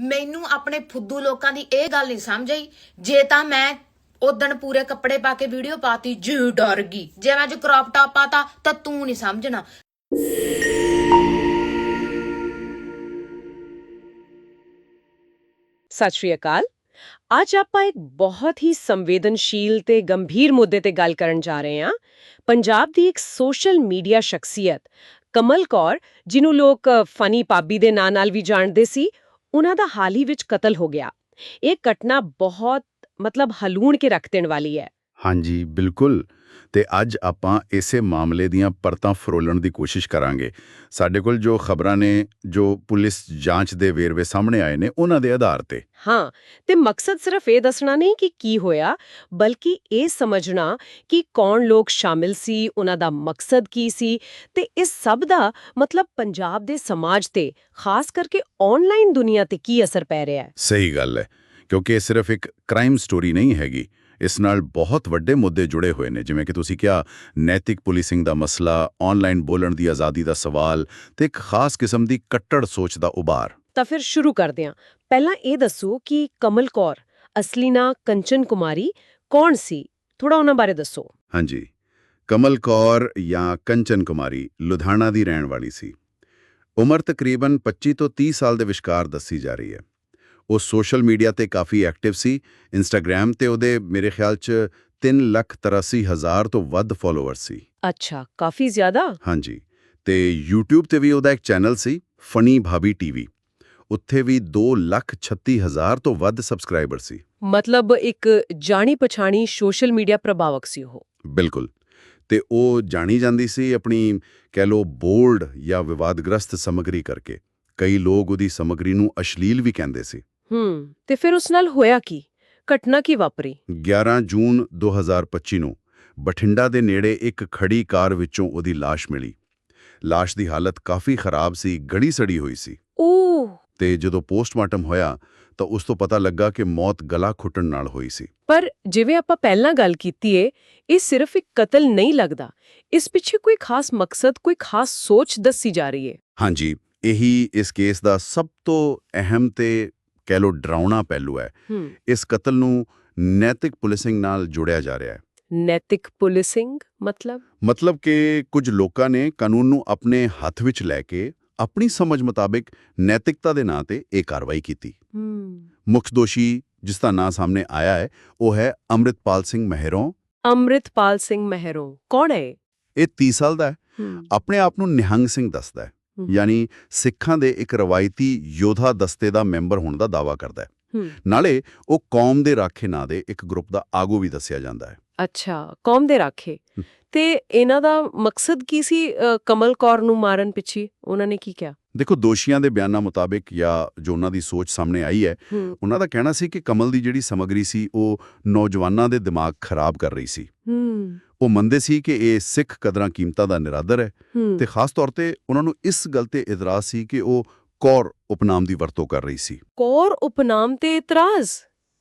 ਮੈਨੂੰ ਆਪਣੇ ਫੁੱਦੂ ਲੋਕਾਂ ਦੀ ਇਹ ਗੱਲ ਨਹੀਂ ਸਮਝ ਆਈ। ਜੇ ਤਾਂ ਮੈਂ ਉਦਣ ਪੂਰੇ ਕੱਪੜੇ ਪਾ ਕੇ ਵੀਡੀਓ ਪਾਤੀ, ਜੀ ਡਰ ਗਈ। ਜੇ ਮੈਂ ਅੱਜ ਕ੍ਰੌਪ ਟਾਪ ਪਾਤਾ, ਤਾਂ ਤੂੰ ਨਹੀਂ ਸਮਝਣਾ। ਸਤਿ ਸ਼੍ਰੀ ਅਕਾਲ। ਅੱਜ ਆਪਾਂ ਇੱਕ ਬਹੁਤ ਹੀ ਸੰਵੇਦਨਸ਼ੀਲ ਤੇ ਗੰਭੀਰ ਮੁੱਦੇ ਤੇ ਗੱਲ ਕਰਨ ਜਾ ਰਹੇ ਹਾਂ। ਪੰਜਾਬ ਦੀ ਇੱਕ ਸੋਸ਼ਲ ਮੀਡੀਆ ਸ਼ਖਸੀਅਤ ਕਮਲ ਕੌਰ, ਜਿਹਨੂੰ ਲੋਕ ਫਨੀ ਪਾਬੀ ਦੇ ਨਾਂ ਨਾਲ ਵੀ ਜਾਣਦੇ ਸੀ ਉਹਨਾਂ ਦਾ ਹਾਲ ਹੀ ਵਿੱਚ ਕਤਲ ਹੋ ਗਿਆ। ਇਹ ਘਟਨਾ ਬਹੁਤ ਮਤਲਬ ਹਲੂਣ ਕੇ ਰੱਖ ਦੇਣ ਵਾਲੀ ਹੈ। ਹਾਂਜੀ, ਬਿਲਕੁਲ। ਤੇ ਅੱਜ ਆਪਾਂ ਇਸੇ ਮਾਮਲੇ ਦੀਆਂ ਪਰਤਾਂ ਫਰੋਲਣ ਦੀ ਕੋਸ਼ਿਸ਼ ਕਰਾਂਗੇ। ਸਾਡੇ ਕੋਲ ਜੋ ਖਬਰਾਂ ਨੇ ਜੋ ਪੁਲਿਸ ਜਾਂਚ ਦੇ ਵੇਰਵੇ ਸਾਹਮਣੇ ਆਏ ਨੇ ਉਹਨਾਂ ਦੇ ਆਧਾਰ ਤੇ। ਹਾਂ ਤੇ ਮਕਸਦ ਸਿਰਫ ਇਹ ਦੱਸਣਾ ਨਹੀਂ ਕਿ ਕੀ ਹੋਇਆ ਬਲਕਿ ਇਹ ਸਮਝਣਾ ਕਿ ਕੌਣ ਲੋਕ ਸ਼ਾਮਿਲ ਸੀ ਉਹਨਾਂ ਦਾ ਮਕਸਦ ਕੀ ਸੀ ਤੇ ਇਸ ਸਭ ਦਾ ਮਤਲਬ ਪੰਜਾਬ ਦੇ ਸਮਾਜ ਤੇ ਖਾਸ ਕਰਕੇ ਆਨਲਾਈਨ ਦੁਨੀਆ ਤੇ ਕੀ ਅਸਰ ਪੈ ਰਿਹਾ ਹੈ। ਸਹੀ ਗੱਲ ਹੈ ਕਿਉਂਕਿ ਇਹ ਸਿਰਫ ਇੱਕ ਕ੍ਰਾਈਮ ਸਟੋਰੀ ਨਹੀਂ ਹੈਗੀ। ਇਸ ਨਾਲ ਬਹੁਤ ਵੱਡੇ ਮੁੱਦੇ ਜੁੜੇ ਹੋਏ ਨੇ ਜਿਵੇਂ ਕਿ ਤੁਸੀਂ ਕਿਹਾ ਨੈਤਿਕ ਪੁਲਿਸਿੰਗ ਦਾ ਮਸਲਾ ਆਨਲਾਈਨ ਬੋਲਣ ਦੀ ਆਜ਼ਾਦੀ ਦਾ ਸਵਾਲ ਤੇ ਇੱਕ ਖਾਸ ਕਿਸਮ ਦੀ ਕੱਟੜ ਸੋਚ ਦਾ ਉਭਾਰ। ਤਾਂ ਫਿਰ ਸ਼ੁਰੂ ਕਰਦੇ ਹਾਂ। ਪਹਿਲਾਂ ਇਹ ਦੱਸੋ ਕਿ ਕਮਲ ਕੌਰ ਅਸਲੀ ਨਾਂ ਕੰਚਨ ਕੁਮਾਰੀ ਕੌਣ ਸੀ? ਥੋੜਾ ਉਹਨਾਂ ਬਾਰੇ ਦੱਸੋ। ਹਾਂਜੀ। ਕਮਲ ਕੌਰ ਜਾਂ ਕੰਚਨ ਕੁਮਾਰੀ ਲੁਧਿਆਣਾ ਦੀ ਰਹਿਣ ਵਾਲੀ ਸੀ। ਉਮਰ ਤਕਰੀਬਨ 25 ਤੋਂ 30 ਸਾਲ ਦੇ ਵਿਚਕਾਰ ਦੱਸੀ ਜਾ ਰਹੀ ਹੈ। ਉਹ ਸੋਸ਼ਲ ਮੀਡੀਆ ਤੇ ਕਾਫੀ ਐਕਟਿਵ ਸੀ ਇੰਸਟਾਗ੍ਰam ਤੇ ਉਹਦੇ ਮੇਰੇ ਖਿਆਲ 'ਚ 383000 ਤੋਂ ਵੱਧ ਫਾਲੋਅਰਸ ਸੀ। ਅੱਛਾ ਕਾਫੀ ਜ਼ਿਆਦਾ? ਹਾਂਜੀ ਤੇ YouTube ਤੇ ਵੀ ਉਹਦਾ ਇੱਕ ਚੈਨਲ ਸੀ ਫਨੀ ਭਾਬੀ ਟੀਵੀ ਉੱਥੇ ਵੀ 236000 ਤੋਂ ਵੱਧ ਸਬਸਕ੍ਰਾਈਬਰ ਸੀ। ਮਤਲਬ ਇੱਕ ਜਾਣੀ ਪਛਾਣੀ ਸੋਸ਼ਲ ਮੀਡੀਆ ਪ੍ਰਭਾਵਕ ਸੀ ਉਹ। ਬਿਲਕੁਲ ਤੇ ਉਹ ਜਾਣੀ ਜਾਂਦੀ ਸੀ ਆਪਣੀ ਕਹਿ ਲੋ ਬੋਲਡ ਜਾਂ ਵਿਵਾਦਗ੍ਰਸਤ ਸਮੱਗਰੀ ਕਰਕੇ। ਕਈ ਲੋਕ ਉਹਦੀ ਸਮੱਗਰੀ ਨੂੰ ਅਸ਼ਲੀਲ ਵੀ ਕਹਿੰਦੇ ਸੀ। ਹੂੰ ਤੇ ਫਿਰ ਉਸ ਨਾਲ ਹੋਇਆ ਕੀ? ਘਟਨਾ ਕੀ ਵਾਪਰੀ? 11 ਜੂਨ 2025 ਨੂੰ ਬਠਿੰਡਾ ਦੇ ਨੇੜੇ ਇੱਕ ਖੜੀ ਕਾਰ ਵਿੱਚੋਂ ਉਹਦੀ ਲਾਸ਼ ਮਿਲੀ। ਲਾਸ਼ ਦੀ ਹਾਲਤ ਕਾਫੀ ਖਰਾਬ ਸੀ ਗੜੀ ਸੜੀ ਹੋਈ ਸੀ। ਓ ਤੇ ਜਦੋਂ ਪੋਸਟਮਾਰਟਮ ਹੋਇਆ ਤਾਂ ਉਸ ਤੋਂ ਪਤਾ ਲੱਗਾ ਕਿ ਮੌਤ ਗਲਾ ਘੁੱਟਣ ਨਾਲ ਹੋਈ ਸੀ। ਪਰ ਜਿਵੇਂ ਆਪਾਂ ਪਹਿਲਾਂ ਗੱਲ ਕੀਤੀ ਏ ਇਹ ਸਿਰਫ ਇੱਕ ਕਤਲ ਨਹੀਂ ਲੱਗਦਾ। ਇਸ ਪਿੱਛੇ ਕੋਈ ਖਾਸ ਮਕਸਦ ਕੋਈ ਖਾਸ ਸੋਚ ਦੱਸੀ ਜਾ ਰਹੀ ਏ। ਹਾਂਜੀ ਇਹੀ ਇਸ ਕੇਸ ਦਾ ਸਭ ਤੋਂ ਅਹਿਮ ਤੇ ਕਹਿ ਲੋ ਡਰਾਉਣਾ ਪਹਿਲੂ ਹੈ। ਇਸ ਕਤਲ ਨੂੰ ਨੈਤਿਕ ਪੁਲਿਸਿੰਗ ਨਾਲ ਜੋੜਿਆ ਜਾ ਰਿਹਾ ਹੈ। ਨੈਤਿਕ ਪੁਲਿਸਿੰਗ ਮਤਲਬ? ਮਤਲਬ ਕਿ ਕੁਝ ਲੋਕਾਂ ਨੇ ਕਾਨੂੰਨ ਨੂੰ ਆਪਣੇ ਹੱਥ ਵਿੱਚ ਲੈ ਕੇ ਆਪਣੀ ਸਮਝ ਮੁਤਾਬਿਕ ਨੈਤਿਕਤਾ ਦੇ ਨਾਂ ਤੇ ਇਹ ਕਾਰਵਾਈ ਕੀਤੀ। ਮੁੱਖ ਦੋਸ਼ੀ ਜਿਸ ਦਾ ਨਾਂ ਸਾਹਮਣੇ ਆਇਆ ਹੈ ਉਹ ਹੈ ਅੰਮ੍ਰਿਤਪਾਲ ਸਿੰਘ ਮਹਿਰੋਂ। ਅੰਮ੍ਰਿਤਪਾਲ ਸਿੰਘ ਮਹਿਰੋਂ। ਕੌਣ ਹੈ ਇਹ? 30 ਸਾਲ ਦਾ ਹੈ। ਆਪਣੇ ਆਪ ਨੂੰ ਨਿਹੰਗ ਸਿੰਘ ਦੱਸਦਾ ਹੂੰ। ਯਾਨੀ ਸਿੱਖਾਂ ਦੇ ਇੱਕ ਰਵਾਇਤੀ ਯੋਧਾ ਦਸਤੇ ਦਾ ਮੈਂਬਰ ਹੋਣ ਦਾ ਦਾਅਵਾ ਕਰਦਾ ਹੈ। ਨਾਲੇ ਉਹ ਕੌਮ ਦੇ ਰਾਖੇ ਨਾਂ ਦੇ ਇੱਕ ਗਰੁੱਪ ਦਾ ਆਗੂ ਵੀ ਦੱਸਿਆ ਜਾਂਦਾ ਹੈ। ਅੱਛਾ ਕੌਮ ਦੇ ਰਾਖੇ। ਤੇ ਇਹਨਾਂ ਦਾ ਮਕਸਦ ਕੀ ਸੀ ਕਮਲ ਕੌਰ ਨੂੰ ਮਾਰਨ ਪਿੱਛੇ? ਉਹਨਾਂ ਨੇ ਕੀ ਕਿਹਾ? ਦੇਖੋ ਦੋਸ਼ੀਆਂ ਦੇ ਬਿਆਨਾਂ ਮੁਤਾਬਿਕ ਜਾਂ ਜੋ ਉਹਨਾਂ ਦੀ ਸੋਚ ਸਾਹਮਣੇ ਆਈ ਹੈ ਉਹਨਾਂ ਦਾ ਕਹਿਣਾ ਸੀ ਕਿ ਕਮਲ ਦੀ ਜਿਹੜੀ ਸਮੱਗਰੀ ਸੀ ਉਹ ਨੌਜਵਾਨਾਂ ਦੇ ਦਿਮਾਗ ਖਰਾਬ ਕਰ ਰਹੀ ਸੀ। ਉਹ ਮੰਨਦੇ ਸੀ ਕਿ ਇਹ ਸਿੱਖ ਕਦਰਾਂ ਕੀਮਤਾਂ ਦਾ ਨਿਰਾਦਰ ਹੈ ਤੇ ਖਾਸ ਤੌਰ ਤੇ ਉਹਨਾਂ ਨੂੰ ਇਸ ਗੱਲ ਤੇ ਇਤਰਾਜ਼ ਸੀ ਕਿ ਉਹ ਕੌਰ ਉਪਨਾਮ ਦੀ ਵਰਤੋਂ ਕਰ ਰਹੀ ਸੀ। ਕੌਰ ਉਪਨਾਮ ਤੇ ਇਤਰਾਜ਼?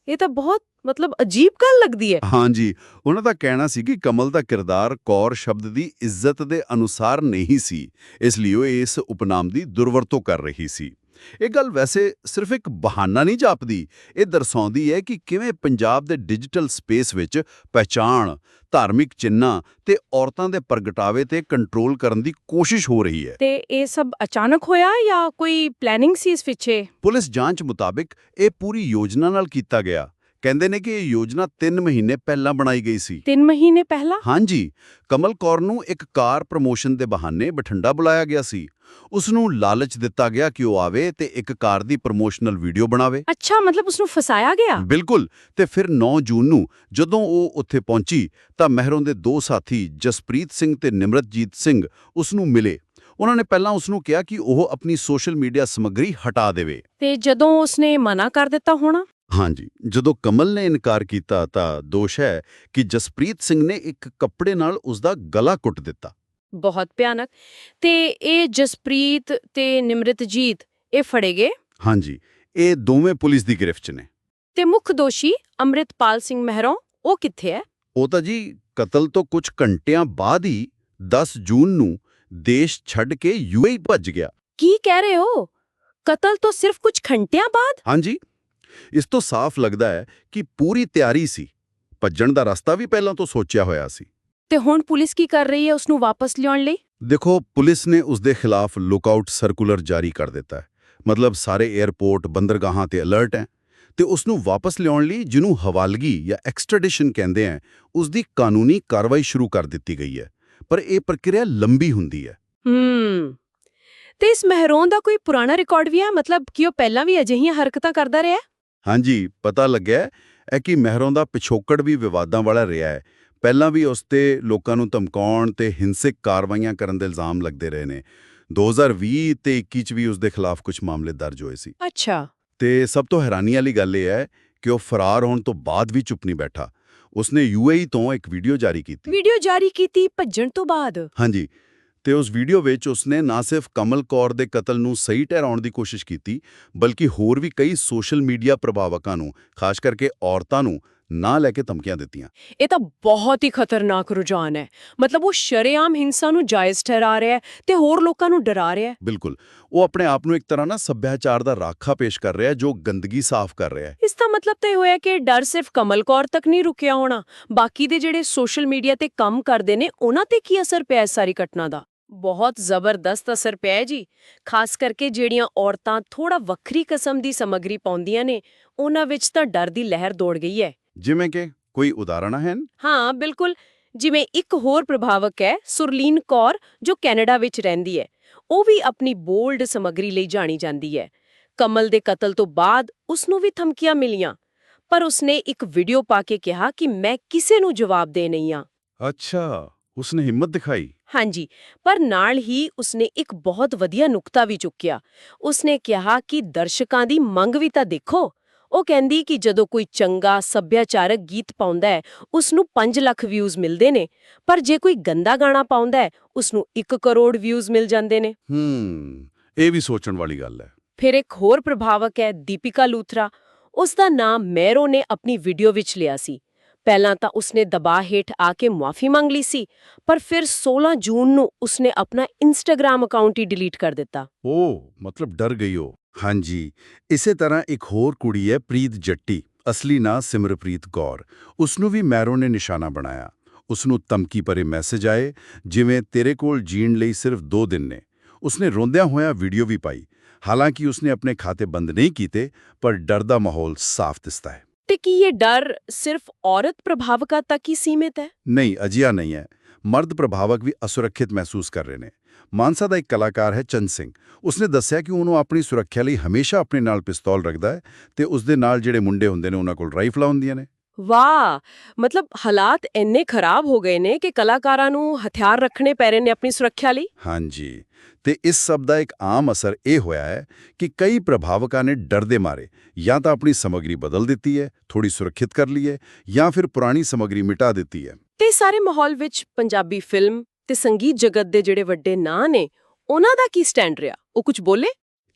ਇਹ ਤਾਂ ਬਹੁਤ ਮਤਲਬ ਅਜੀਬ ਗੱਲ ਲੱਗਦੀ ਹੈ। ਹਾਂਜੀ ਉਹਨਾਂ ਦਾ ਕਹਿਣਾ ਸੀ ਕਿ ਕਮਲ ਦਾ ਕਿਰਦਾਰ ਕੌਰ ਸ਼ਬਦ ਦੀ ਇੱਜ਼ਤ ਦੇ ਅਨੁਸਾਰ ਨਹੀਂ ਸੀ ਇਸ ਲਈ ਉਹ ਇਸ ਉਪਨਾਮ ਦੀ ਦੁਰਵਰਤੋਂ ਕਰ ਰਹੀ ਸੀ। ਇਹ ਗੱਲ ਵੈਸੇ ਸਿਰਫ ਇੱਕ ਬਹਾਨਾ ਨਹੀਂ ਜਾਪਦੀ। ਇਹ ਦਰਸਾਉਂਦੀ ਹੈ ਕਿ ਕਿਵੇਂ ਪੰਜਾਬ ਦੇ ਡਿਜੀਟਲ ਸਪੇਸ ਵਿੱਚ ਪਹਿਚਾਣ ਧਾਰਮਿਕ ਚਿੰਨ੍ਹਾਂ ਤੇ ਔਰਤਾਂ ਦੇ ਪ੍ਰਗਟਾਵੇ ਤੇ ਕੰਟਰੋਲ ਕਰਨ ਦੀ ਕੋਸ਼ਿਸ਼ ਹੋ ਰਹੀ ਹੈ। ਤੇ ਇਹ ਸਭ ਅਚਾਨਕ ਹੋਇਆ ਜਾਂ ਕੋਈ ਪਲੈਨਿੰਗ ਸੀ ਇਸ ਪਿੱਛੇ? ਪੁਲਿਸ ਜਾਂਚ ਮੁਤਾਬਿਕ ਇਹ ਪੂਰੀ ਯੋਜਨਾ ਨਾਲ ਕੀਤਾ ਗਿਆ। ਕਹਿੰਦੇ ਨੇ ਕਿ ਇਹ ਯੋਜਨਾ 3 ਮਹੀਨੇ ਪਹਿਲਾਂ ਬਣਾਈ ਗਈ ਸੀ। 3 ਮਹੀਨੇ ਪਹਿਲਾਂ? ਹਾਂਜੀ। ਕਮਲ ਕੌਰ ਨੂੰ ਇੱਕ ਕਾਰ ਪ੍ਰਮੋਸ਼ਨ ਦੇ ਬਹਾਨੇ ਬਠਿੰਡਾ ਬੁਲਾਇਆ ਗਿਆ ਸੀ। ਉਸ ਨੂੰ ਲਾਲਚ ਦਿੱਤਾ ਗਿਆ ਕਿ ਉਹ ਆਵੇ ਤੇ ਇੱਕ ਕਾਰ ਦੀ ਪ੍ਰਮੋਸ਼ਨਲ ਵੀਡੀਓ ਬਣਾਵੇ। ਅੱਛਾ ਮਤਲਬ ਉਸ ਨੂੰ ਫਸਾਇਆ ਗਿਆ? ਬਿਲਕੁਲ। ਤੇ ਫਿਰ 9 ਜੂਨ ਨੂੰ ਜਦੋਂ ਉਹ ਉੱਥੇ ਪਹੁੰਚੀ ਤਾਂ ਮਹਿਰੋਂ ਦੇ ਦੋ ਸਾਥੀ ਜਸਪ੍ਰੀਤ ਸਿੰਘ ਤੇ ਨਿਮਰਤਜੀਤ ਸਿੰਘ ਉਸ ਨੂੰ ਮਿਲੇ। ਉਹਨਾਂ ਨੇ ਪਹਿਲਾਂ ਉਸ ਨੂੰ ਕਿਹਾ ਕਿ ਉਹ ਆਪਣੀ ਸੋਸ਼ਲ ਮੀਡੀਆ ਸਮੱਗਰੀ ਹਟਾ ਦੇਵੇ। ਤੇ ਜਦੋਂ ਉਸਨੇ ਮਨਾ ਕਰ ਦਿੱਤਾ ਹੋਣਾ? ਹਾਂਜੀ ਜਦੋਂ ਕਮਲ ਨੇ ਇਨਕਾਰ ਕੀਤਾ ਤਾਂ ਦੋਸ਼ ਹੈ ਕਿ ਜਸਪ੍ਰੀਤ ਸਿੰਘ ਨੇ ਇੱਕ ਕੱਪੜੇ ਨਾਲ ਉਸ ਦਾ ਗਲਾ ਕੁੱਟ ਦਿੱਤਾ। ਬਹੁਤ ਭਿਆਨਕ। ਤੇ ਇਹ ਜਸਪ੍ਰੀਤ ਤੇ ਨਿਮਰਤਜੀਤ ਇਹ ਫੜੇ ਗਏ? ਹਾਂਜੀ ਇਹ ਦੋਵੇਂ ਪੁਲਿਸ ਦੀ ਗ੍ਰਿਫਤ 'ਚ ਨੇ। ਤੇ ਮੁੱਖ ਦੋਸ਼ੀ ਅੰਮ੍ਰਿਤਪਾਲ ਸਿੰਘ ਮਹਿਰੋਂ ਉਹ ਕਿੱਥੇ ਹੈ? ਉਹ ਤਾਂ ਜੀ ਕਤਲ ਤੋਂ ਕੁਝ ਘੰਟਿਆਂ ਬਾਅਦ ਹੀ 10 ਜੂਨ ਨੂੰ ਦੇਸ਼ ਛੱਡ ਕੇ ਯੂਏਈ ਭੱਜ ਗਿਆ। ਕੀ ਕਹਿ ਰਹੇ ਹੋ? ਕਤਲ ਤੋਂ ਸਿਰਫ ਕੁਝ ਘੰਟਿਆਂ ਬਾਅਦ? ਹਾਂਜੀ। ਇਸ ਤੋਂ ਸਾਫ਼ ਲੱਗਦਾ ਹੈ ਕਿ ਪੂਰੀ ਤਿਆਰੀ ਸੀ। ਭੱਜਣ ਦਾ ਰਸਤਾ ਵੀ ਪਹਿਲਾਂ ਤੋਂ ਸੋਚਿਆ ਹੋਇਆ ਸੀ। ਤੇ ਹੁਣ ਪੁਲਿਸ ਕੀ ਕਰ ਰਹੀ ਹੈ ਉਸ ਨੂੰ ਵਾਪਸ ਲਿਆਉਣ ਲਈ? ਦੇਖੋ ਪੁਲਿਸ ਨੇ ਉਸ ਦੇ ਖਿਲਾਫ ਲੁਕਆਊਟ ਸਰਕੂਲਰ ਜਾਰੀ ਕਰ ਦਿੱਤਾ ਹੈ। ਮਤਲਬ ਸਾਰੇ 에ਅਰਪੋਰਟ ਬੰਦਰਗਾਹਾਂ ਤੇ ਅਲਰਟ ਹੈ ਤੇ ਉਸ ਨੂੰ ਵਾਪਸ ਲਿਆਉਣ ਲਈ ਜਿਹਨੂੰ ਹਵਾਲਗੀ ਜਾਂ ਐਕਸਟ੍ਰੈਡੀਸ਼ਨ ਕਹਿੰਦੇ ਆ ਉਸ ਦੀ ਕਾਨੂੰਨੀ ਕਾਰਵਾਈ ਸ਼ੁਰੂ ਕਰ ਦਿੱਤੀ ਗਈ ਹੈ। ਪਰ ਇਹ ਪ੍ਰਕਿਰਿਆ ਲੰਬੀ ਹੁੰਦੀ ਹੈ। ਹੂੰ। ਤੇ ਇਸ ਮਹਿਰੋਂ ਦਾ ਕੋਈ ਪੁਰਾਣਾ ਰਿਕਾਰਡ ਵੀ ਹੈ? ਮਤਲਬ ਕਿ ਉਹ ਪਹਿਲਾਂ ਵੀ ਅਜਿਹੀਆਂ ਹਰਕਤਾਂ ਕਰਦਾ ਰਿਹਾ ਹੈ? ਹਾਂਜੀ ਪਤਾ ਲੱਗਿਆ ਹੈ ਕਿ ਮਹਿਰੋਂ ਦਾ ਪਿਛੋਕੜ ਵੀ ਵਿਵਾਦਾਂ ਵਾਲਾ ਰਿਹਾ ਹੈ। ਪਹਿਲਾਂ ਵੀ ਉਸ ਤੇ ਲੋਕਾਂ ਨੂੰ ਧਮਕਾਉਣ ਤੇ ਹਿੰਸਕ ਕਾਰਵਾਈਆਂ ਕਰਨ ਦੇ ਇਲਜ਼ਾਮ ਲੱਗਦੇ ਰਹੇ ਨੇ। 2020 ਤੇ 21 ਚ ਵੀ ਉਸ ਦੇ ਖਿਲਾਫ ਕੁਝ ਮਾਮਲੇ ਦਰਜ ਹੋਏ ਸੀ। ਅੱਛਾ। ਤੇ ਸਭ ਤੋਂ ਹੈਰਾਨੀ ਵਾਲੀ ਗੱਲ ਇਹ ਹੈ ਕਿ ਉਹ ਫਰਾਰ ਹੋਣ ਤੋਂ ਬਾਅਦ ਵੀ ਚੁੱਪ ਨਹੀਂ ਬੈਠਾ। ਉਸਨੇ ਯੂਏਈ ਤੋਂ ਇੱਕ ਵੀਡੀਓ ਜਾਰੀ ਕੀਤੀ। ਵੀਡੀਓ ਜਾਰੀ ਕੀਤੀ ਭੱਜਣ ਤੋਂ ਬਾਅਦ? ਹਾਂਜੀ। ਤੇ ਉਸ ਵੀਡੀਓ ਵਿੱਚ ਉਸਨੇ ਨਾ ਸਿਰਫ ਕਮਲ ਕੌਰ ਦੇ ਕਤਲ ਨੂੰ ਸਹੀ ਠਹਿਰਾਉਣ ਦੀ ਕੋਸ਼ਿਸ਼ ਕੀਤੀ ਬਲਕਿ ਹੋਰ ਵੀ ਕਈ ਸੋਸ਼ਲ ਮੀਡੀਆ ਪ੍ਰਭਾਵਕਾਂ ਨੂੰ ਖਾਸ ਕਰਕੇ ਔਰਤਾਂ ਨੂੰ ਨਾ ਲੈ ਕੇ ਧਮਕੀਆਂ ਦਿੱਤੀਆਂ। ਇਹ ਤਾਂ ਬਹੁਤ ਹੀ ਖਤਰਨਾਕ ਰੁਝਾਨ ਹੈ। ਮਤਲਬ ਉਹ ਸ਼ਰੇਆਮ ਹਿੰਸਾ ਨੂੰ ਜਾਇਜ਼ ਠਹਿਰਾ ਰਿਹਾ ਹੈ ਤੇ ਹੋਰ ਲੋਕਾਂ ਨੂੰ ਡਰਾ ਰਿਹਾ ਹੈ। ਬਿਲਕੁਲ। ਉਹ ਆਪਣੇ ਆਪ ਨੂੰ ਇੱਕ ਤਰ੍ਹਾਂ ਨਾ ਸੱਭਿਆਚਾਰ ਦਾ ਰਾਖਾ ਪੇਸ਼ ਕਰ ਰਿਹਾ ਹੈ ਜੋ ਗੰਦਗੀ ਸਾਫ਼ ਕਰ ਰਿਹਾ ਹੈ। ਇਸ ਦਾ ਮਤਲਬ ਤਾਂ ਇਹ ਹੋਇਆ ਕਿ ਡਰ ਸਿਰਫ ਕਮਲ ਕੌਰ ਤੱਕ ਨਹੀਂ ਰੁਕਿਆ ਹੋਣਾ। ਬਾਕੀ ਦੇ ਜਿਹੜੇ ਸੋਸ਼ਲ ਮੀਡੀਆ ਤੇ ਕੰਮ ਕਰਦੇ ਨੇ ਉਹਨਾਂ ਤੇ ਕੀ ਅਸਰ ਪਿਆ ਇਸ ਸਾਰੀ ਘਟਨਾ ਦਾ? ਬਹੁਤ ਜ਼ਬਰਦਸਤ ਅਸਰ ਪਿਆ ਜੀ। ਖਾਸ ਕਰਕੇ ਜਿਹੜੀਆਂ ਔਰਤਾਂ ਥੋੜਾ ਵੱਖਰੀ ਕਿਸਮ ਦੀ ਸਮੱਗਰੀ ਪਾਉਂਦੀਆਂ ਨੇ ਉਹਨਾਂ ਵਿੱਚ ਤਾਂ ਡਰ ਦੀ ਲਹਿਰ ਦੌੜ ਗਈ ਹੈ। ਜਿਵੇਂ ਕਿ ਕੋਈ ਉਦਾਹਰਣ ਹਨ ਹਾਂ ਬਿਲਕੁਲ। ਜਿਵੇਂ ਇੱਕ ਹੋਰ ਪ੍ਰਭਾਵਕ ਹੈ ਸੁਰਲੀਨ ਕੌਰ ਜੋ ਕੈਨੇਡਾ ਵਿੱਚ ਰਹਿੰਦੀ ਹੈ। ਉਹ ਵੀ ਆਪਣੀ ਬੋਲਡ ਸਮੱਗਰੀ ਲਈ ਜਾਣੀ ਜਾਂਦੀ ਹੈ। ਕਮਲ ਦੇ ਕਤਲ ਤੋਂ ਬਾਅਦ ਉਸ ਨੂੰ ਵੀ ਧਮਕੀਆਂ ਮਿਲੀਆਂ। ਪਰ ਉਸਨੇ ਇੱਕ ਵੀਡੀਓ ਪਾ ਕੇ ਕਿਹਾ ਕਿ ਮੈਂ ਕਿਸੇ ਨੂੰ ਜਵਾਬ ਦੇ ਨਹੀਂ ਆ ਅੱਛਾ ਉਸਨੇ ਹਿੰਮਤ ਦਿਖਾਈ। ਹਾਂਜੀ ਪਰ ਨਾਲ ਹੀ ਉਸਨੇ ਇੱਕ ਬਹੁਤ ਵਧੀਆ ਨੁਕਤਾ ਵੀ ਚੁੱਕਿਆ। ਉਸਨੇ ਕਿਹਾ ਕਿ ਦਰਸ਼ਕਾਂ ਦੀ ਮੰਗ ਵੀ ਤਾਂ ਦੇਖੋ। ਉਹ ਕਹਿੰਦੀ ਕਿ ਜਦੋਂ ਕੋਈ ਚੰਗਾ ਸੱਭਿਆਚਾਰਕ ਗੀਤ ਪਾਉਂਦਾ ਹੈ ਉਸ ਨੂੰ 5 ਲੱਖ ਵਿਊਜ਼ ਮਿਲਦੇ ਨੇ ਪਰ ਜੇ ਕੋਈ ਗੰਦਾ ਗਾਣਾ ਪਾਉਂਦਾ ਹੈ ਉਸ ਨੂੰ 1 ਕਰੋੜ ਵਿਊਜ਼ ਮਿਲ ਜਾਂਦੇ ਨੇ। ਹੂੰ ਇਹ ਵੀ ਸੋਚਣ ਵਾਲੀ ਗੱਲ ਹੈ। ਫਿਰ ਇੱਕ ਹੋਰ ਪ੍ਰਭਾਵਕ ਹੈ ਦੀਪਿਕਾ ਲੂਥਰਾ। ਉਸ ਦਾ ਨਾਮ ਮੈਰੋ ਨੇ ਆਪਣੀ ਵੀਡੀਓ ਵਿੱਚ ਲਿਆ ਸੀ। ਪਹਿਲਾਂ ਤਾਂ ਉਸਨੇ ਦਬਾਅ ਹੇਠ ਆ ਕੇ ਮੁਆਫੀ ਮੰਗ ਲਈ ਸੀ, ਪਰ ਫਿਰ 16 ਜੂਨ ਨੂੰ ਉਸਨੇ ਆਪਣਾ ਇੰਸਟਾਗ੍ਰam ਅਕਾਊਂਟ ਹੀ ਡਿਲੀਟ ਕਰ ਦਿੱਤਾ। ਉਹ ਮਤਲਬ ਡਰ ਗਈ ਉਹ ਹਾਂਜੀ, ਇਸੇ ਤਰ੍ਹਾਂ ਇੱਕ ਹੋਰ ਕੁੜੀ ਹੈ ਪ੍ਰੀਤ ਜੱਟੀ, ਅਸਲੀ ਨਾਂ ਸਿਮਰਪ੍ਰੀਤ ਕੌਰ। ਉਸ ਨੂੰ ਵੀ ਮੈਰੋ ਨੇ ਨਿਸ਼ਾਨਾ ਬਣਾਇਆ। ਉਸ ਨੂੰ ਧਮਕੀ ਭਰੇ ਮੈਸੇਜ ਆਏ, ਜਿਵੇਂ ਤੇਰੇ ਕੋਲ ਜੀਣ ਲਈ ਸਿਰਫ 2 ਦਿਨ ਨੇ। ਉਸਨੇ ਰੋਂਦਿਆਂ ਹੋਇਆ ਵੀਡੀਓ ਵੀ ਪਾਈ। ਹਾਲਾਂਕਿ ਉਸਨੇ ਆਪਣੇ ਖਾਤੇ ਬੰਦ ਨਹੀਂ ਕੀਤੇ, ਪਰ ਡਰ ਦਾ ਮਾਹੌਲ ਸਾਫ਼ ਦਿਸਦਾ ਹੈ। ਤੇ ਕੀ ਇਹ ਡਰ ਸਿਰਫ ਔਰਤ ਪ੍ਰਭਾਵਕਾਂ ਤੱਕ ਹੀ ਸੀਮਿਤ ਹੈ? ਨਹੀਂ, ਅਜਿਹਾ ਨਹੀਂ ਹੈ। ਮਰਦ ਪ੍ਰਭਾਵਕ ਵੀ ਅਸੁਰੱਖਿਅਤ ਮਹਿਸੂਸ ਕਰ ਰਹੇ ਨੇ। ਮਾਨਸਾ ਦਾ ਇੱਕ ਕਲਾਕਾਰ ਹੈ ਚੰਦ ਸਿੰਘ। ਉਸਨੇ ਦੱਸਿਆ ਕਿ ਉਹਨੂੰ ਆਪਣੀ ਸੁਰੱਖਿਆ ਲਈ ਹਮੇਸ਼ਾ ਆਪਣੇ ਨਾਲ ਪਿਸਤੌਲ ਰੱਖਦਾ ਹੈ ਤੇ ਉਸ ਦੇ ਨਾਲ ਜਿਹੜੇ ਮੁੰਡੇ ਹੁੰਦੇ ਨੇ, ਉਹਨਾਂ ਕੋਲ ਰਾਈਫਲਾਂ ਹੁੰਦੀਆਂ ਨੇ। ਵਾਹ! ਮਤਲਬ ਹਾਲਾਤ ਇੰਨੇ ਖਰਾਬ ਹੋ ਗਏ ਨੇ ਕਿ ਕਲਾਕਾਰਾਂ ਨੂੰ ਹਥਿਆਰ ਰੱਖਣੇ ਪੈ ਰਹੇ ਨੇ ਆਪਣੀ ਸੁਰੱਖਿਆ ਲਈ। ਹਾਂਜੀ ਤੇ ਇਸ ਸਭ ਦਾ ਇੱਕ ਆਮ ਅਸਰ ਇਹ ਹੋਇਆ ਹੈ ਕਿ ਕਈ ਪ੍ਰਭਾਵਕਾਂ ਨੇ ਡਰ ਦੇ ਮਾਰੇ। ਜਾਂ ਤਾਂ ਆਪਣੀ ਸਮੱਗਰੀ ਬਦਲ ਦਿੱਤੀ ਹੈ ਥੋੜੀ ਸੁਰੱਖਿਅਤ ਕਰ ਲਈ ਹੈ ਜਾਂ ਫਿਰ ਪੁਰਾਣੀ ਸਮੱਗਰੀ ਮਿਟਾ ਦਿੱਤੀ ਹੈ। ਤੇ ਸਾਰੇ ਮਾਹੌਲ ਵਿੱਚ ਪੰਜਾਬੀ ਫਿਲਮ ਤੇ ਸੰਗੀਤ ਜਗਤ ਦੇ ਜਿਹੜੇ ਵੱਡੇ ਨਾਂ ਨੇ ਉਹਨਾਂ ਦਾ ਕੀ ਸਟੈਂਡ ਰਿਹਾ? ਉਹ ਕੁਝ ਬੋਲੇ?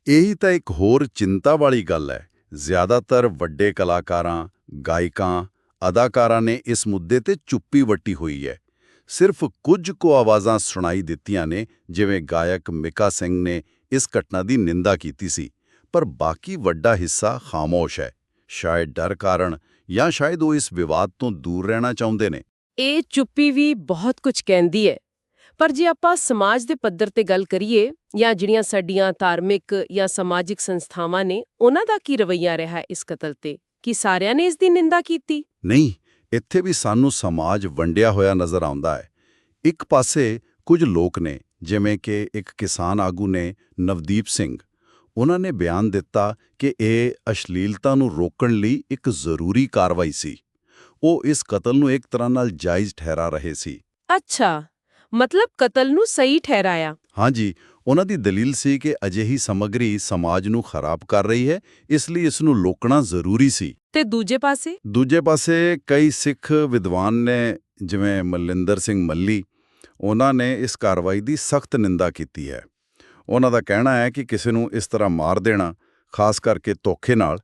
ਇਹੀ ਤਾਂ ਇੱਕ ਹੋਰ ਚਿੰਤਾ ਵਾਲੀ ਗੱਲ ਹੈ। ਜ਼ਿਆਦਾਤਰ ਵੱਡੇ ਕਲਾਕਾਰਾਂ ਗਾਇਕਾਂ, ਅਦਾਕਾਰਾਂ ਨੇ ਇਸ ਮੁੱਦੇ ਤੇ ਚੁੱਪੀ ਵੱਟੀ ਹੋਈ ਹੈ। ਸਿਰਫ ਕੁਝ ਕੁ ਆਵਾਜ਼ਾਂ ਸੁਣਾਈ ਦਿੱਤੀਆਂ ਨੇ, ਜਿਵੇਂ ਗਾਇਕ ਮਿਕਾ ਸਿੰਘ ਨੇ ਇਸ ਘਟਨਾ ਦੀ ਨਿੰਦਾ ਕੀਤੀ ਸੀ, ਪਰ ਬਾਕੀ ਵੱਡਾ ਹਿੱਸਾ ਖਾਮੋਸ਼ ਹੈ। ਸ਼ਾਇਦ ਡਰ ਕਾਰਨ ਜਾਂ ਸ਼ਾਇਦ ਉਹ ਇਸ ਵਿਵਾਦ ਤੋਂ ਦੂਰ ਰਹਿਣਾ ਚਾਹੁੰਦੇ ਨੇ। ਇਹ ਚੁੱਪੀ ਵੀ ਬਹੁਤ ਕੁਝ ਕਹਿੰਦੀ ਹੈ। ਪਰ ਜੇ ਆਪਾਂ ਸਮਾਜ ਦੇ ਪੱਧਰ ਤੇ ਗੱਲ ਕਰੀਏ ਜਾਂ ਜਿਹੜੀਆਂ ਸਾਡੀਆਂ ਧਾਰਮਿਕ ਜਾਂ ਸਮਾਜਿਕ ਸੰਸਥਾਵਾਂ ਨੇ, ਉਹਨਾਂ ਦਾ ਕੀ ਰਵੱਈਆ ਰਿਹਾ ਇਸ ਕਤਲ ਤੇ? ਕੀ ਸਾਰਿਆਂ ਨੇ ਇਸ ਦੀ ਨਿੰਦਾ ਕੀਤੀ? ਨਹੀਂ ਇੱਥੇ ਵੀ ਸਾਨੂੰ ਸਮਾਜ ਵੰਡਿਆ ਹੋਇਆ ਨਜ਼ਰ ਆਉਂਦਾ ਹੈ। ਇੱਕ ਪਾਸੇ ਕੁਝ ਲੋਕ ਨੇ ਜਿਵੇਂ ਕਿ ਇੱਕ ਕਿਸਾਨ ਆਗੂ ਨੇ ਨਵਦੀਪ ਸਿੰਘ। ਉਹਨਾਂ ਨੇ ਬਿਆਨ ਦਿੱਤਾ ਕਿ ਇਹ ਅਸ਼ਲੀਲਤਾ ਨੂੰ ਰੋਕਣ ਲਈ ਇੱਕ ਜ਼ਰੂਰੀ ਕਾਰਵਾਈ ਸੀ। ਉਹ ਇਸ ਕਤਲ ਨੂੰ ਇੱਕ ਤਰ੍ਹਾਂ ਨਾਲ ਜਾਇਜ਼ ਠਹਿਰਾ ਰਹੇ ਸੀ। ਅੱਛਾ ਮਤਲਬ ਕਤਲ ਨੂੰ ਸਹੀ ਠਹਿਰਾਇਆ। ਹਾਂਜੀ ਉਹਨਾਂ ਦੀ ਦਲੀਲ ਸੀ ਕਿ ਅਜਿਹੀ ਸਮੱਗਰੀ ਸਮਾਜ ਨੂੰ ਖਰਾਬ ਕਰ ਰਹੀ ਹੈ ਇਸ ਲਈ ਇਸ ਨੂੰ ਰੋਕਣਾ ਜ਼ਰੂਰੀ ਸੀ। ਤੇ ਦੂਜੇ ਪਾਸੇ? ਦੂਜੇ ਪਾਸੇ ਕਈ ਸਿੱਖ ਵਿਦਵਾਨ ਨੇ ਜਿਵੇਂ ਮਲਿੰਦਰ ਸਿੰਘ ਮੱਲੀ ਉਹਨਾਂ ਨੇ ਇਸ ਕਾਰਵਾਈ ਦੀ ਸਖਤ ਨਿੰਦਾ ਕੀਤੀ ਹੈ। ਉਹਨਾਂ ਦਾ ਕਹਿਣਾ ਹੈ ਕਿ ਕਿਸੇ ਨੂੰ ਇਸ ਤਰ੍ਹਾਂ ਮਾਰ ਦੇਣਾ ਖਾਸ ਕਰਕੇ ਧੋਖੇ ਨਾਲ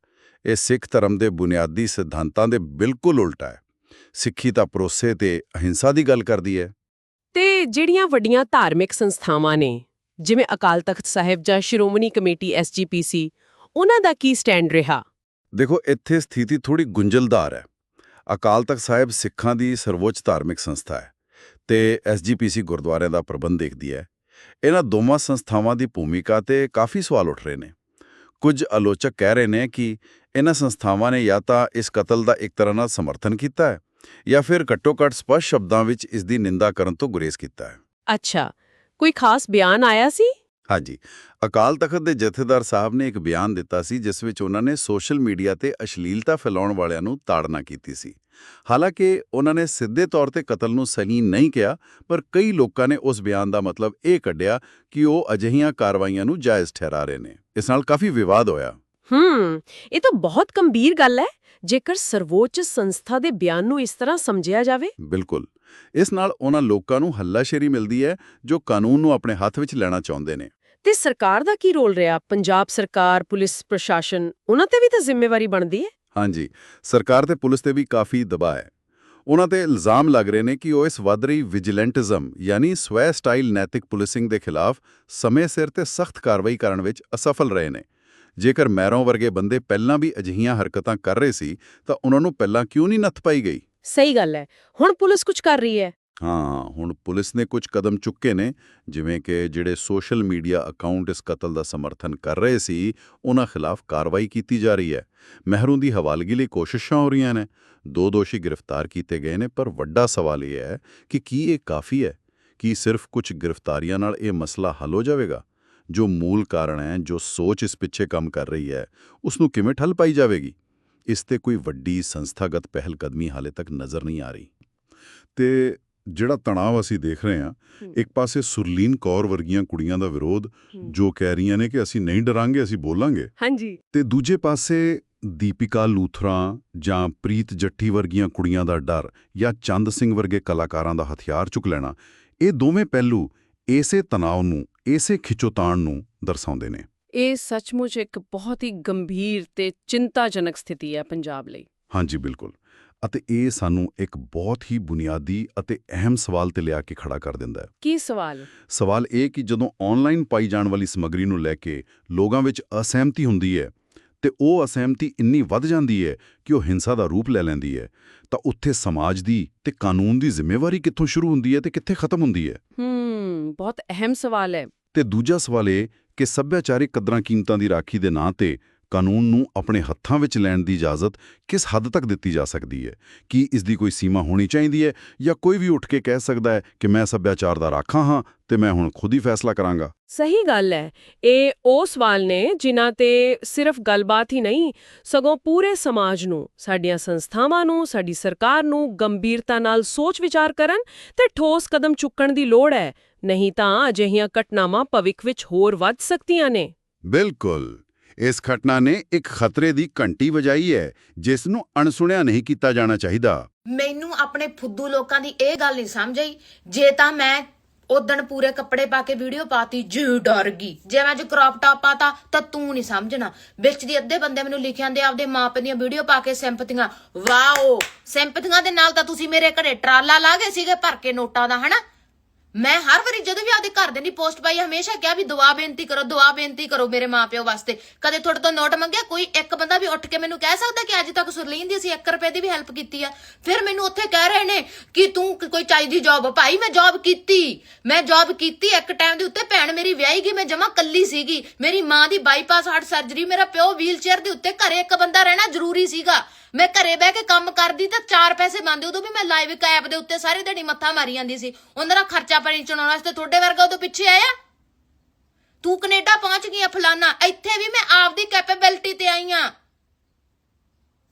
ਇਹ ਸਿੱਖ ਧਰਮ ਦੇ ਬੁਨਿਆਦੀ ਸਿਧਾਂਤਾਂ ਦੇ ਬਿਲਕੁਲ ਉਲਟਾ ਹੈ। ਸਿੱਖੀ ਤਾਂ ਭਰੋਸੇ ਤੇ ਅਹਿੰਸਾ ਦੀ ਗੱਲ ਕਰਦੀ ਹੈ। ਤੇ ਜਿਹੜੀਆਂ ਵੱਡੀਆਂ ਧਾਰਮਿਕ ਸੰਸਥਾਵਾਂ ਨੇ ਜਿਵੇਂ ਅਕਾਲ ਤਖਤ ਸਾਹਿਬ ਜਾਂ ਸ਼੍ਰੋਮਣੀ ਕਮੇਟੀ ਐਸਜੀਪੀਸੀ ਉਹਨਾਂ ਦਾ ਕੀ ਸਟੈਂਡ ਰਿਹਾ? ਦੇਖੋ ਇੱਥੇ ਸਥਿਤੀ ਥੋੜੀ ਗੁੰਝਲਦਾਰ ਹੈ। ਅਕਾਲ ਤਖਤ ਸਾਹਿਬ ਸਿੱਖਾਂ ਦੀ ਸਰਵੋੱਚ ਧਾਰਮਿਕ ਸੰਸਥਾ ਹੈ ਤੇ ਐਸਜੀਪੀਸੀ ਗੁਰਦੁਆਰਿਆਂ ਦਾ ਪ੍ਰਬੰਧ ਦੇਖਦੀ ਹੈ। ਇਹਨਾਂ ਦੋਵਾਂ ਸੰਸਥਾਵਾਂ ਦੀ ਭੂਮਿਕਾ ਤੇ ਕਾਫੀ ਸਵਾਲ ਉੱਠ ਰਹੇ ਨੇ। ਕੁਝ ਆਲੋਚਕ ਕਹਿ ਰਹੇ ਨੇ ਕਿ ਇਹਨਾਂ ਸੰਸਥਾਵਾਂ ਨੇ ਜਾਂ ਤਾਂ ਇਸ ਕਤਲ ਦਾ ਇੱਕ ਤਰ੍ਹਾਂ ਨਾਲ ਸਮਰਥਨ ਕੀਤਾ ਹੈ ਜਾਂ ਫਿਰ ਘੱਟੋ-ਘੱਟ ਸਪਸ਼ਟ ਸ਼ਬਦਾਂ ਵਿੱਚ ਇਸ ਦੀ ਨਿੰਦਾ ਕਰਨ ਤੋਂ ਗੁਰੇਜ਼ ਕੀਤਾ ਹੈ। ਅੱਛਾ ਕੋਈ ਖਾਸ ਬਿਆਨ ਆਇਆ ਸੀ? ਹਾਂਜੀ। ਅਕਾਲ ਤਖਤ ਦੇ ਜਥੇਦਾਰ ਸਾਹਿਬ ਨੇ ਇੱਕ ਬਿਆਨ ਦਿੱਤਾ ਸੀ ਜਿਸ ਵਿੱਚ ਉਹਨਾਂ ਨੇ ਸੋਸ਼ਲ ਮੀਡੀਆ ਤੇ ਅਸ਼ਲੀਲਤਾ ਫੈਲਾਉਣ ਵਾਲਿਆਂ ਨੂੰ ਤਾੜਨਾ ਕੀਤੀ ਸੀ। ਹਾਲਾਂਕਿ ਉਹਨਾਂ ਨੇ ਸਿੱਧੇ ਤੌਰ ਤੇ ਕਤਲ ਨੂੰ ਸਹੀ ਨਹੀਂ ਕਿਹਾ ਪਰ ਕਈ ਲੋਕਾਂ ਨੇ ਉਸ ਬਿਆਨ ਦਾ ਮਤਲਬ ਇਹ ਕੱਢਿਆ ਕਿ ਉਹ ਅਜਿਹੀਆਂ ਕਾਰਵਾਈਆਂ ਨੂੰ ਜਾਇਜ਼ ਠਹਿਰਾ ਰਹੇ ਨੇ। ਇਸ ਨਾਲ ਕਾਫੀ ਵਿਵਾਦ ਹੋਇਆ। ਹੂੰ ਇਹ ਤਾਂ ਬਹੁਤ ਗੰਭੀਰ ਗੱਲ ਹੈ। ਜੇਕਰ ਸਰਵੋੱਚ ਸੰਸਥਾ ਦੇ ਬਿਆਨ ਨੂੰ ਇਸ ਤਰ੍ਹਾਂ ਸਮਝਿਆ ਜਾਵੇ। ਬਿਲਕੁਲ। ਇਸ ਨਾਲ ਉਹਨਾਂ ਲੋਕਾਂ ਨੂੰ ਹੱਲਾਸ਼ੇਰੀ ਮਿਲਦੀ ਹੈ ਜੋ ਕਾਨੂੰਨ ਨੂੰ ਆਪਣੇ ਹੱਥ ਵਿੱਚ ਲੈਣਾ ਚਾਹੁੰਦੇ ਨੇ। ਤੇ ਸਰਕਾਰ ਦਾ ਕੀ ਰੋਲ ਰਿਹਾ? ਪੰਜਾਬ ਸਰਕਾਰ ਪੁਲਿਸ ਪ੍ਰਸ਼ਾਸਨ ਉਹਨਾਂ ਤੇ ਵੀ ਤਾਂ ਜ਼ਿੰਮੇਵਾਰੀ ਬਣਦੀ ਹੈ? ਹਾਂਜੀ ਸਰਕਾਰ ਤੇ ਪੁਲਿਸ ਤੇ ਵੀ ਕਾਫੀ ਦਬਾਅ ਹੈ। ਉਹਨਾਂ ਤੇ ਇਲਜ਼ਾਮ ਲੱਗ ਰਹੇ ਨੇ ਕਿ ਉਹ ਇਸ ਵੱਧ ਰਹੀ ਵਿਜੀਲੈਂਟਿਜ਼ਮ ਯਾਨੀ ਸਵੈ ਸਟਾਈਲ ਨੈਤਿਕ ਪੁਲਿਸਿੰਗ ਦੇ ਖਿਲਾਫ ਸਮੇਂ ਸਿਰ ਤੇ ਸਖਤ ਕਾਰਵਾਈ ਕਰਨ ਵਿੱਚ ਅਸਫਲ ਰਹੇ ਨੇ। ਜੇਕਰ ਮੈਰੋਂ ਵਰਗੇ ਬੰਦੇ ਪਹਿਲਾਂ ਵੀ ਅਜਿਹੀਆਂ ਹਰਕਤਾਂ ਕਰ ਰਹੇ ਸੀ ਤਾਂ ਉਹਨਾਂ ਨੂੰ ਪਹਿਲਾਂ ਕਿਉਂ ਨਹੀਂ ਨੱਥ ਪਾਈ ਗਈ? ਸਹੀ ਗੱਲ ਹੈ। ਹੁਣ ਪੁਲਿਸ ਕੁਝ ਕਰ ਰਹੀ ਹੈ। ਹਾਂ, ਹੁਣ ਪੁਲਿਸ ਨੇ ਕੁਝ ਕਦਮ ਚੁੱਕੇ ਨੇ, ਜਿਵੇਂ ਕਿ ਜਿਹੜੇ ਸੋਸ਼ਲ ਮੀਡੀਆ ਅਕਾਊਂਟ ਇਸ ਕਤਲ ਦਾ ਸਮਰਥਨ ਕਰ ਰਹੇ ਸੀ, ਉਹਨਾਂ ਖਿਲਾਫ ਕਾਰਵਾਈ ਕੀਤੀ ਜਾ ਰਹੀ ਹੈ। ਮਹਿਰੂ ਦੀ ਹਵਾਲਗੀ ਲਈ ਕੋਸ਼ਿਸ਼ਾਂ ਹੋ ਰਹੀਆਂ ਨੇ। ਦੋ ਦੋਸ਼ੀ ਗ੍ਰਿਫਤਾਰ ਕੀਤੇ ਗਏ ਨੇ, ਪਰ ਵੱਡਾ ਸਵਾਲ ਇਹ ਹੈ ਕਿ ਕੀ ਇਹ ਕਾਫੀ ਹੈ? ਕੀ ਸਿਰਫ ਕੁਝ ਗ੍ਰਿਫਤਾਰੀਆਂ ਨਾਲ ਇਹ ਮਸਲਾ ਹੱਲ ਹੋ ਜਾਵੇਗਾ? ਜੋ ਮੂਲ ਕਾਰਨ ਹੈ, ਜੋ ਸੋਚ ਇਸ ਪਿੱਛੇ ਕੰਮ ਕਰ ਰਹੀ ਹੈ ਉਸ ਨੂੰ ਕਿਵੇਂ ਠੱਲ ਪਾਈ ਜਾਵੇਗੀ? ਇਸ ਤੇ ਕੋਈ ਵੱਡੀ ਸੰਸਥਾਗਤ ਪਹਿਲ ਕਦਮੀ ਹਾਲੇ ਤੱਕ ਨਜ਼ਰ ਨਹੀਂ ਆ ਰਹੀ। ਤੇ ਜਿਹੜਾ ਤਣਾਅ ਅਸੀਂ ਦੇਖ ਰਹੇ ਹਾਂ। ਇੱਕ ਪਾਸੇ ਸੁਰਲੀਨ ਕੌਰ ਵਰਗੀਆਂ ਕੁੜੀਆਂ ਦਾ ਵਿਰੋਧ ਜੋ ਕਹਿ ਰਹੀਆਂ ਨੇ ਕਿ ਅਸੀਂ ਨਹੀਂ ਡਰਾਂਗੇ ਅਸੀਂ ਬੋਲਾਂਗੇ। ਹਾਂਜੀ। ਤੇ ਦੂਜੇ ਪਾਸੇ ਦੀਪਿਕਾ ਲੂਥਰਾ ਜਾਂ ਪ੍ਰੀਤ ਜੱਠੀ ਵਰਗੀਆਂ ਕੁੜੀਆਂ ਦਾ ਡਰ ਜਾਂ ਚੰਦ ਸਿੰਘ ਵਰਗੇ ਕਲਾਕਾਰਾਂ ਦਾ ਹਥਿਆਰ ਚੁੱਕ ਲੈਣਾ ਇਹ ਦੋਵੇਂ ਪਹਿਲੂ ਇਸੇ ਤਣਾਅ ਨੂੰ ਇਸੇ ਖਿੱਚੋਤਾਣ ਨੂੰ ਦਰਸਾਉਂਦੇ ਨੇ। ਇਹ ਸੱਚਮੁੱਚ ਇੱਕ ਬਹੁਤ ਹੀ ਗੰਭੀਰ ਤੇ ਚਿੰਤਾਜਨਕ ਸਥਿਤੀ ਹੈ ਪੰਜਾਬ ਲਈ। ਹਾਂਜੀ ਬਿਲਕੁਲ। ਅਤੇ ਇਹ ਸਾਨੂੰ ਇੱਕ ਬਹੁਤ ਹੀ ਬੁਨਿਆਦੀ ਅਤੇ ਅਹਿਮ ਸਵਾਲ ਤੇ ਲਿਆ ਕੇ ਖੜਾ ਕਰ ਦਿੰਦਾ ਹੈ। ਕੀ ਸਵਾਲ? ਸਵਾਲ ਇਹ ਕਿ ਜਦੋਂ ਆਨਲਾਈਨ ਪਾਈ ਜਾਣ ਵਾਲੀ ਸਮੱਗਰੀ ਨੂੰ ਲੈ ਕੇ ਲੋਕਾਂ ਵਿੱਚ ਅਸਹਿਮਤੀ ਹੁੰਦੀ ਹੈ ਤੇ ਉਹ ਅਸਹਿਮਤੀ ਇੰਨੀ ਵੱਧ ਜਾਂਦੀ ਹੈ ਕਿ ਉਹ ਹਿੰਸਾ ਦਾ ਰੂਪ ਲੈ ਲੈਂਦੀ ਹੈ ਤਾਂ ਉੱਥੇ ਸਮਾਜ ਦੀ ਤੇ ਕਾਨੂੰਨ ਦੀ ਜ਼ਿੰਮੇਵਾਰੀ ਕਿੱਥੋਂ ਸ਼ੁਰੂ ਹੁੰਦੀ ਹੈ ਤੇ ਕਿੱਥੇ ਖਤਮ ਹੁੰਦੀ ਹੈ? ਹੂੰ ਬਹੁਤ ਅਹਿਮ ਸਵਾਲ ਹੈ। ਤੇ ਦੂਜਾ ਸਵਾਲ ਇਹ ਕਿ ਸੱਭਿਆਚਾਰਿਕ ਕਦਰਾਂ ਕੀਮਤਾਂ ਦੀ ਰਾਖੀ ਦੇ ਨਾਂ ਤੇ ਕਾਨੂੰਨ ਨੂੰ ਆਪਣੇ ਹੱਥਾਂ ਵਿੱਚ ਲੈਣ ਦੀ ਇਜਾਜ਼ਤ ਕਿਸ ਹੱਦ ਤੱਕ ਦਿੱਤੀ ਜਾ ਸਕਦੀ ਹੈ? ਕੀ ਇਸ ਦੀ ਕੋਈ ਸੀਮਾ ਹੋਣੀ ਚਾਹੀਦੀ ਹੈ ਜਾਂ ਕੋਈ ਵੀ ਉੱਠ ਕੇ ਕਹਿ ਸਕਦਾ ਹੈ ਕਿ ਮੈਂ ਸੱਭਿਆਚਾਰ ਦਾ ਰਾਖਾ ਹਾਂ ਤੇ ਮੈਂ ਹੁਣ ਖੁਦ ਹੀ ਫੈਸਲਾ ਕਰਾਂਗਾ? ਸਹੀ ਗੱਲ ਹੈ। ਇਹ ਉਹ ਸਵਾਲ ਨੇ ਜਿਨ੍ਹਾਂ ਤੇ ਸਿਰਫ ਗੱਲਬਾਤ ਹੀ ਨਹੀਂ ਸਗੋਂ ਪੂਰੇ ਸਮਾਜ ਨੂੰ ਸਾਡੀਆਂ ਸੰਸਥਾਵਾਂ ਨੂੰ ਸਾਡੀ ਸਰਕਾਰ ਨੂੰ ਗੰਭੀਰਤਾ ਨਾਲ ਸੋਚ ਵਿਚਾਰ ਕਰਨ ਤੇ ਠੋਸ ਕਦਮ ਚੁੱਕਣ ਦੀ ਲੋੜ ਹੈ। ਨਹੀਂ ਤਾਂ ਅਜਿਹੀਆਂ ਘਟਨਾਵਾਂ ਭਵਿੱਖ ਵਿੱਚ ਹੋਰ ਵੱਧ ਸਕਦੀਆਂ ਨੇ। ਬਿਲਕੁਲ। ਇਸ ਘਟਨਾ ਨੇ ਇੱਕ ਖਤਰੇ ਦੀ ਘੰਟੀ ਵਜਾਈ ਹੈ, ਜਿਸ ਨੂੰ ਅਣਸੁਣਿਆ ਨਹੀਂ ਕੀਤਾ ਜਾਣਾ ਚਾਹੀਦਾ। ਮੈਨੂੰ ਆਪਣੇ ਫੁੱਦੂ ਲੋਕਾਂ ਦੀ ਇਹ ਗੱਲ ਨਹੀਂ ਸਮਝ ਆਈ। ਜੇ ਤਾਂ ਮੈਂ ਉਦਣ ਪੂਰੇ ਕੱਪੜੇ ਪਾ ਕੇ ਵੀਡੀਓ ਪਾਤੀ, ਜੀ ਡਰ ਗਈ। ਜੇ ਮੈਂ ਅੱਜ ਕ੍ਰੌਪ ਟਾਪ ਪਾਤਾ, ਤਾਂ ਤੂੰ ਨਹੀਂ ਸਮਝਣਾ। ਵਿੱਚ ਦੀ ਅੱਧੇ ਬੰਦੇ ਮੈਨੂੰ ਲਿਖਿਆ ਜਾਂਦੇ ਆਪਦੇ ਮਾਪੇ ਦੀਆਂ ਵੀਡੀਓ ਪਾ ਕੇ ਸਿੰਪਥੀਆਂ ਵਾਓ! ਸਿੰਪਥੀਆਂ ਦੇ ਨਾਲ ਤਾਂ ਤੁਸੀਂ ਮੇਰੇ ਘਰੇ ਟਰਾਲਾ ਲਾ ਗਏ ਸੀਗੇ, ਭਰ ਕੇ ਨੋਟਾਂ ਦਾ, ਹਨਾ? ਮੈਂ ਹਰ ਵਾਰੀ ਜਦੋਂ ਵੀ ਆਪਦੇ ਘਰ ਦੇ ਦੀ ਪੋਸਟ ਪਾਈ, ਹਮੇਸ਼ਾ ਕਿਹਾ ਵੀ ਦੁਆ ਬੇਨਤੀ ਕਰੋ, ਦੁਆ ਬੇਨਤੀ ਕਰੋ ਮੇਰੇ ਮਾਪਿਓ ਵਾਸਤੇ। ਕਦੇ ਤੁਹਾਡੇ ਤੋਂ ਨੋਟ ਮੰਗਿਆ? ਕੋਈ ਇੱਕ ਬੰਦਾ ਵੀ ਉੱਠ ਕੇ ਮੈਨੂੰ ਕਹਿ ਸਕਦਾ ਕਿ ਅੱਜ ਤੱਕ ਸੁਰਲੀਨ ਦੀ ਅਸੀਂ 1 ਰੁਪਏ ਦੀ ਵੀ ਹੈਲਪ ਕੀਤੀ ਆ? ਫਿਰ ਮੈਨੂੰ ਉੱਥੇ ਕਹਿ ਰਹੇ ਨੇ ਕਿ ਤੂੰ ਕੋਈ ਚਾਹੀਦੀ ਜੌਬ ਭਾਈ, ਮੈਂ ਜੌਬ ਕੀਤੀ। ਮੈਂ ਜੌਬ ਕੀਤੀ ਇੱਕ ਟਾਈਮ ਦੇ ਉੱਤੇ। ਭੈਣ ਮੇਰੀ ਵਿਆਹੀ ਗਈ, ਮੈਂ ਜਮਾ ਕੱਲੀ ਸੀਗੀ। ਮੇਰੀ ਮਾਂ ਦੀ ਬਾਈਪਾਸ ਹਾਰਟ ਸਰਜਰੀ ਮੇਰਾ ਪਿਓ ਵੀਲ ਚੇਅਰ ਦੇ ਉੱਤੇ ਘਰੇ ਇੱਕ ਬੰਦਾ ਰਹਿਣਾ ਜ਼ਰੂਰੀ ਸੀਗਾ। ਮੈਂ ਘਰੇ ਬਹਿ ਕੇ ਕੰਮ ਕਰਦੀ ਤਾਂ ਚਾਰ ਪੈਸੇ ਬੰਦੇ ਉਦੋਂ ਵੀ ਮੈਂ ਲਾਈਵ ਐਪ ਦੇ ਉੱਤੇ ਸਾਰੀ ਦਿਹਾੜੀ ਮੱਥਾ ਮਾਰੀ ਜਾਂਦੀ ਸੀ। ਉਹਨਾਂ ਦਾ ਖਰਚਾ ਪਾਣੀ ਚਲਾਉਣ ਵਾਸਤੇ ਤੁਹਾਡੇ ਵਰਗਾ ਉਦੋਂ ਪਿੱਛੇ ਆਇਆ? ਤੂੰ ਕੈਨੇਡਾ ਪਹੁੰਚ ਗਈ ਆ ਫਲਾਨਾ, ਇੱਥੇ ਵੀ ਮੈਂ ਆਪਦੀ ਕੈਪੇਬਿਲਿਟੀ ਤੇ ਆਈ ਆ।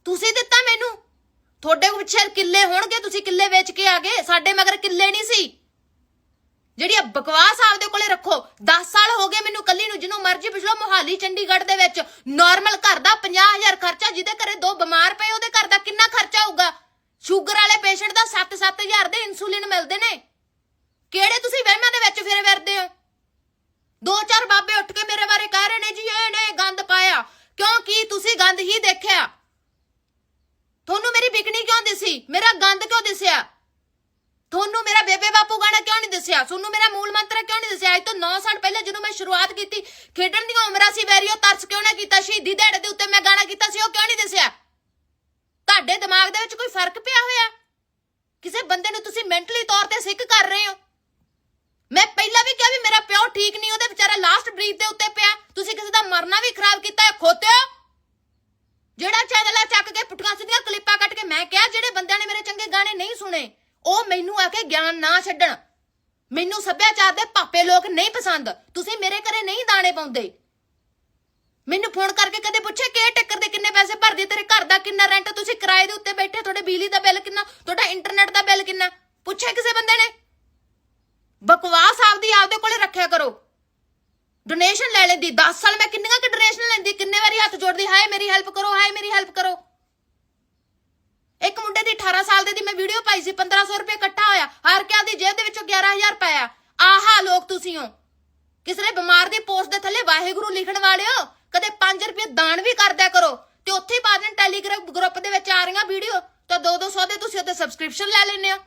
ਤੁਸੀਂ ਦਿੱਤਾ ਮੈਨੂੰ? ਤੁਹਾਡੇ ਕੋਲ ਪਿੱਛੇ ਕਿੱਲੇ ਹੋਣਗੇ, ਤੁਸੀਂ ਕਿੱਲੇ ਵੇਚ ਕੇ ਆ ਗਏ, ਸਾਡੇ ਮਗਰ ਕਿੱਲੇ ਨਹੀਂ ਸੀ। ਜਿਹੜੀ ਇਹ ਬਕਵਾਸ ਆਪਦੇ ਕੋਲੇ ਰੱਖੋ 10 ਸਾਲ ਹੋ ਗਏ ਮੈਨੂੰ ਕੱਲੀ ਨੂੰ, ਜਿਹਨੂੰ ਮਰਜ਼ੀ ਪੁੱਛ ਲਓ ਮੋਹਾਲੀ, ਚੰਡੀਗੜ੍ਹ ਦੇ ਵਿੱਚ। ਨਾਰਮਲ ਘਰ ਦਾ 50000 ਖਰਚਾ, ਜਿਹਦੇ ਘਰੇ ਦੋ ਬਿਮਾਰ ਪਏ, ਉਹਦੇ ਘਰ ਦਾ ਕਿੰਨਾ ਖਰਚਾ ਹੋਊਗਾ ਸ਼ੂਗਰ ਵਾਲੇ ਪੇਸ਼ੈਂਟ ਦਾ 7-7000 ਦੇ ਇਨਸੂਲਿਨ ਮਿਲਦੇ ਨੇ। ਕਿਹੜੇ ਤੁਸੀਂ ਵਹਿਮਾਂ ਦੇ ਵਿੱਚ ਫਿਰੇ ਫਿਰਦੇ ਹੋ? ਦੋ ਚਾਰ ਬਾਬੇ ਉੱਠ ਕੇ ਮੇਰੇ ਬਾਰੇ ਕਹਿ ਰਹੇ ਨੇ, ਜੀ, ਇਹ ਨੇ ਗੰਦ ਪਾਇਆ। ਕਿਉਂਕਿ ਤੁਸੀਂ ਗੰਦ ਹੀ ਦੇਖਿਆ? ਤੁਹਾਨੂੰ ਮੇਰੀ ਬਿਕਨੀ ਕਿਉਂ ਦਿਸੀ? ਮੇਰਾ ਗੰਦ ਕਿਉਂ ਦਿਸਿਆ? ਤੁਹਾਨੂੰ ਮੇਰਾ ਬੇਬੇ ਬਾਪੂ ਗਾਣਾ ਕਿਉਂ ਨਹੀਂ ਦੱਸਿਆ? ਤੁਹਾਨੂੰ ਮੇਰਾ ਮੂਲ ਮੰਤਰ ਕਿਉਂ ਨਹੀਂ ਦੱਸਿਆ? ਅੱਜ ਤੋਂ 9 ਸਾਲ ਪਹਿਲਾਂ ਜਦੋਂ ਮੈਂ ਸ਼ੁਰੂਆਤ ਕੀਤੀ, ਖੇਡਣ ਦੀਆਂ ਉਮਰਾਂ ਸੀ ਵੈਰੀਓ ਤਰਸ ਕਿਉਂ ਨਾ ਕੀਤਾ? ਸ਼ਹੀਦੀ ਦਿਹਾੜੇ ਦੇ ਉੱਤੇ ਮੈਂ ਗਾਣਾ ਕੀਤਾ ਸੀ, ਉਹ ਕਿਉਂ ਨਹੀਂ ਦੱਸਿਆ? ਤੁਹਾਡੇ ਦਿਮਾਗ ਦੇ ਵਿੱਚ ਕੋਈ ਫ਼ਰਕ ਪਿਆ ਹੋਇਆ? ਕਿਸੇ ਬੰਦੇ ਨੂੰ ਤੁਸੀਂ ਮੈਂਟਲੀ ਤੌਰ ਤੇ ਸਿੱਖ ਕਰ ਰਹੇ ਹੋ? ਮੈਂ ਪਹਿਲਾਂ ਵੀ ਕਿਹਾ ਵੀ ਮੇਰਾ ਪਿਓ ਠੀਕ ਨਹੀਂ, ਉਹਦੇ ਵਿਚਾਰਾ ਲਾਸਟ ਬਰੀਥ ਦੇ ਉੱਤੇ ਪਿਆ। ਤੁਸੀਂ ਕਿਸੇ ਦਾ ਮਰਨਾ ਵੀ ਖਰਾਬ ਕੀਤਾ ਖੋਤਿਓ। ਜਿਹੜਾ ਚੈਨਲ ਆ ਚੱਕ ਕੇ ਪੁੱਠੀਆਂ ਸਿੱਧੀਆਂ ਕਲਿੱਪਾਂ ਕੱਟ ਕੇ ਮੈਂ ਕਿਹਾ, ਜਿਹੜੇ ਬੰਦਿਆਂ ਨੇ ਮੇਰੇ ਚੰਗੇ ਗਾਣੇ ਨਹੀਂ ਸੁਣੇ ਉਹ ਮੈਨੂੰ ਆ ਕੇ ਗਿਆਨ ਨਾ ਛੱਡਣ। ਮੈਨੂੰ ਸੱਭਿਆਚਾਰ ਦੇ ਪਾਪੇ ਲੋਕ ਨਹੀਂ ਪਸੰਦ। ਤੁਸੀਂ ਮੇਰੇ ਘਰੇ ਨਹੀਂ ਦਾਣੇ ਪਾਉਂਦੇ। ਮੈਨੂੰ ਫੋਨ ਕਰਕੇ ਕਦੇ ਪੁੱਛੇ ਕਿ ਟੱਕਰ ਦੇ ਕਿੰਨੇ ਪੈਸੇ ਭਰਦੇ? ਤੇਰੇ ਘਰ ਦਾ ਕਿੰਨਾ ਰੈਂਟ ਤੁਸੀਂ ਕਿਰਾਏ ਦੇ ਉੱਤੇ ਬੈਠੇ ਤੁਹਾਡੇ ਬਿਜਲੀ ਦਾ ਬਿੱਲ ਕਿੰਨਾ? ਤੁਹਾਡਾ ਇੰਟਰਨੈਟ ਦਾ ਬਿੱਲ ਕਿੰਨਾ? ਪੁੱਛਿਆ ਕਿਸੇ ਬੰਦੇ ਨੇ? ਬਕਵਾਸ ਆਪਦੀ ਆਪਦੇ ਕੋਲੇ ਰੱਖਿਆ ਕਰੋ। ਡੋਨੇਸ਼ਨ ਲੈ ਲੈਂਦੀ। 10 ਸਾਲ ਮੈਂ ਕਿੰਨੀਆਂ ਕਿ ਡੋਨੇਸ਼ਨ ਲੈਂਦੀ? ਕਿੰਨੇ ਵਾਰੀ ਹੱਥ ਜੋੜਦੀ? ਹਾਏ, ਮੇਰੀ ਹੈਲਪ ਕਰੋ, ਹਾਏ, ਮੇਰੀ ਹੈਲਪ ਕਰੋ। ਇੱਕ ਮੁੰਡੇ ਦੀ 18 ਸਾਲ ਦੇ ਦੀ ਮੈਂ ਵੀਡੀਓ ਪਾਈ ਸੀ 1500 ਰੁਪਏ ਇਕੱਠਾ ਹੋਇਆ। ਹਰ ਕੇ ਆਪਦੀ ਜੇਬ ਦੇ ਵਿੱਚੋਂ 11000 ਪਾਇਆ ਆਹਾ ਲੋਕ ਤੁਸੀਂ ਹੋ। ਕਿਸੇ ਨੇ ਬਿਮਾਰ ਦੀ ਪੋਸਟ ਦੇ ਥੱਲੇ ਵਾਹਿਗੁਰੂ ਲਿਖਣ ਵਾਲਿਓ ਕਦੇ 5 ਰੁਪਏ ਦਾਨ ਵੀ ਕਰਦਿਆ ਕਰੋ। ਤੇ ਉੱਥੇ ਹੀ ਪਾ ਟੈਲੀਗ੍ਰਾਮ ਗਰੁੱਪ ਦੇ ਵਿੱਚ ਆ ਰਹੀਆਂ ਵੀਡੀਓ ਤਾਂ 2-200 ਦੇ ਤੁਸੀਂ ਉੱਤੇ ਸਬਸਕ੍ਰਿਪਸ਼ਨ ਲੈ ਲੈਂਦੇ ਹੋ।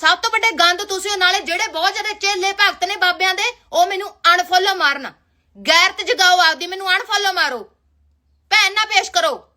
ਸਭ ਤੋਂ ਵੱਡੇ ਗੰਦ ਤੁਸੀਂ ਹੋ, ਨਾਲੇ ਜਿਹੜੇ ਬਹੁਤ ਜ਼ਿਆਦਾ ਚੇਲੇ ਭਗਤ ਨੇ ਬਾਬਿਆਂ ਦੇ ਉਹ ਮੈਨੂੰ ਅਨਫੋਲੋ ਮਾਰਨ। ਗੈਰਤ ਜਗਾਓ ਆਪਦੀ ਮੈਨੂੰ ਅਨਫੋਲੋ ਮਾਰੋ। ਭੈਣ ਨਾ ਪੇਸ਼ ਕਰੋ।